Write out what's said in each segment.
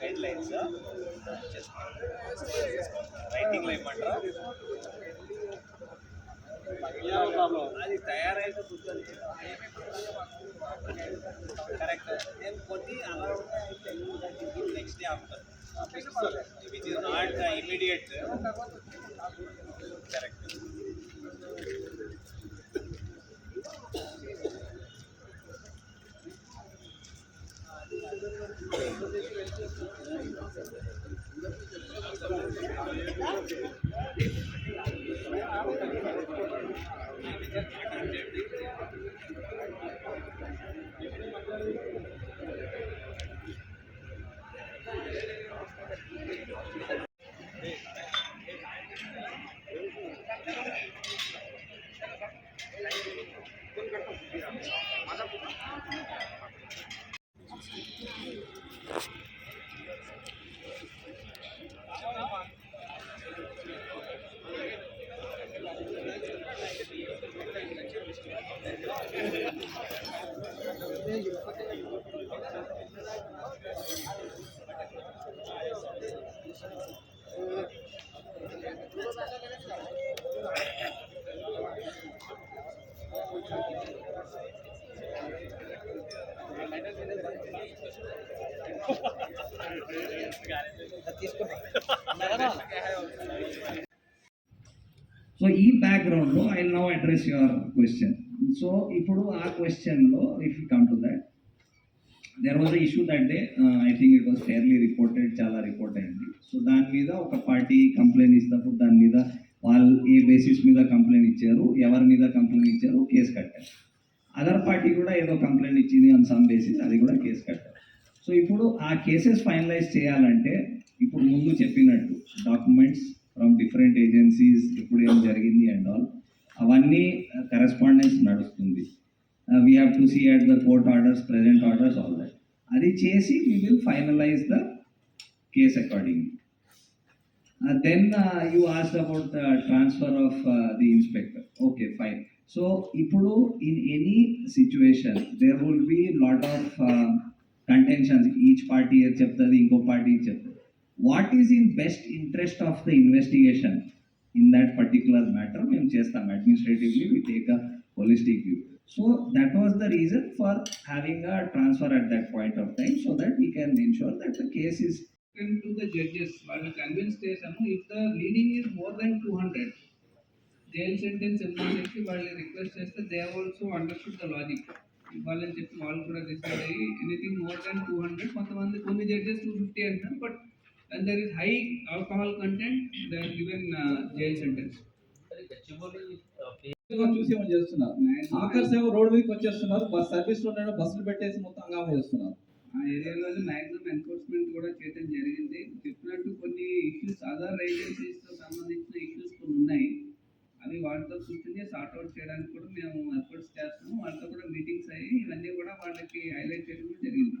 Guide lines writing ఇవ్వమంటారా అది తయారైతే కూర్చొని కరెక్ట్ నేను కొన్ని అలా next day after which is not immediate correct so ఈ బ్యాక్గ్రౌండ్లో I now address your question so ఇప్పుడు ఆ క్వశ్చన్లో if you come to that there was issue that day I think it was fairly reported చాలా report అయింది. So దాని మీద ఒక పార్టీ కంప్లైంట్ ఇచ్చినప్పుడు దాని మీద వాళ్ళు ఏ బేసిస్ మీద కంప్లైంట్ ఇచ్చారు ఎవరి మీద కంప్లైంట్ ఇచ్చారు కేసు కట్టారు. అదర్ పార్టీ కూడా ఏదో కంప్లైంట్ ఇచ్చింది ఆన్ సమ్ బేసిస్ అది కూడా కేసు కట్టారు. సో ఇప్పుడు ఆ కేసెస్ ఫైనలైజ్ చేయాలంటే ఇప్పుడు ముందు చెప్పినట్టు డాక్యుమెంట్స్ ఫ్రమ్ డిఫరెంట్ ఏజెన్సీస్ ఎప్పుడు ఏం జరిగింది అండ్ ఆల్ అవన్నీ కరెస్పాండెన్స్ నడుస్తుంది. We have to see at the court orders present orders all that అది చేసి we will finalize the case according then you ask about the transfer of the inspector okay fine so ఇప్పుడు in any situation there will be lot of contentions each party ఏది చెప్తుంది ఇంకో party చెప్తుంది. What is in best interest of the investigation in that particular matter మేము చేస్తాం administratively we take a holistic view so that was the reason for having a transfer at that point of time so that we can ensure that the case is to the judges వాళ్ళని convince చేశాము. If the leading is more than two hundred jail sentence ఇవ్వాలని చెప్పి వాళ్ళని request చేస్తే they also understood the logic ఇవ్వాలని చెప్పి వాళ్ళు కూడా డిసైడ్ అయ్యి anything more than two hundred కొంతమంది కొన్ని జడ్జెస్ టూ ఫిఫ్టీ అంటారు but and there is high alcohol content are given jail sentence చూసేమని చేస్తున్నారు? ఆకర్స్ ఏమో రోడ్ మీదకి వచ్చేస్తున్నారు బస్ సర్వీస్లో బస్సులు పెట్టేసి మొత్తం హంగామా చేస్తున్నారు. ఆ ఏరియాలో మ్యాక్సిమం ఎన్ఫోర్స్మెంట్ కూడా చేయడం జరిగింది. చెప్పినట్టు కొన్ని ఇష్యూస్ అదర్ ఏజెన్సీస్తో సంబంధించిన ఇష్యూస్ కొన్ని ఉన్నాయి. అవి వాళ్ళతో కూర్చొని సార్ట్ అవుట్ చేయడానికి కూడా మేము ఎఫర్ట్స్ చేస్తున్నాము వాళ్ళతో కూడా మీటింగ్స్ అయ్యి ఇవన్నీ కూడా వాళ్ళకి హైలైట్ చేయడం జరిగింది.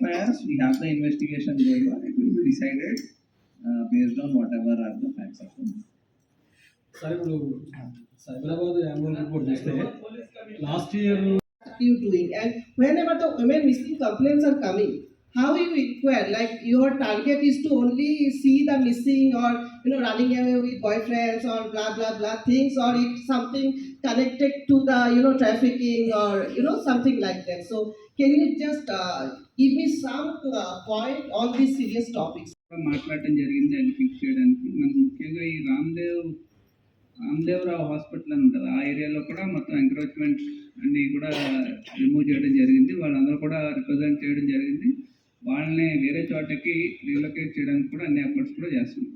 FIRs, we have the investigation going on, it will be decided uh, based on whatever are the facts of the matter. సరే ఇప్పుడు సైబరాబాద్ యాన్యువల్ రిపోర్ట్ చూస్తే last year you doing? And whenever the women missing complaints are coming, how you inquire? Like your target is to only see the missing or you know running away with boyfriends or blah blah blah things, or it's something connected to the you know trafficking or you know something like that. So can you just uh, give me some uh, point on these serious topics? కూడా మాట్లాడటం జరిగింది అది fix చేయడానికి మనకు ముఖ్యంగా ఈ Ramdev Ramdev hospital అని ఉంటుంది ఆ ఏరియాలో కూడా మొత్తం ఎంక్రోచ్మెంట్ అన్ని కూడా రిమూవ్ చేయడం జరిగింది వాళ్ళందరూ కూడా రిప్రజెంట్ చేయడం జరిగింది వాళ్ళని వేరే చోటకి రీలొకేట్ చేయడానికి కూడా అన్ని ఎఫర్ట్స్ కూడా చేస్తున్నాం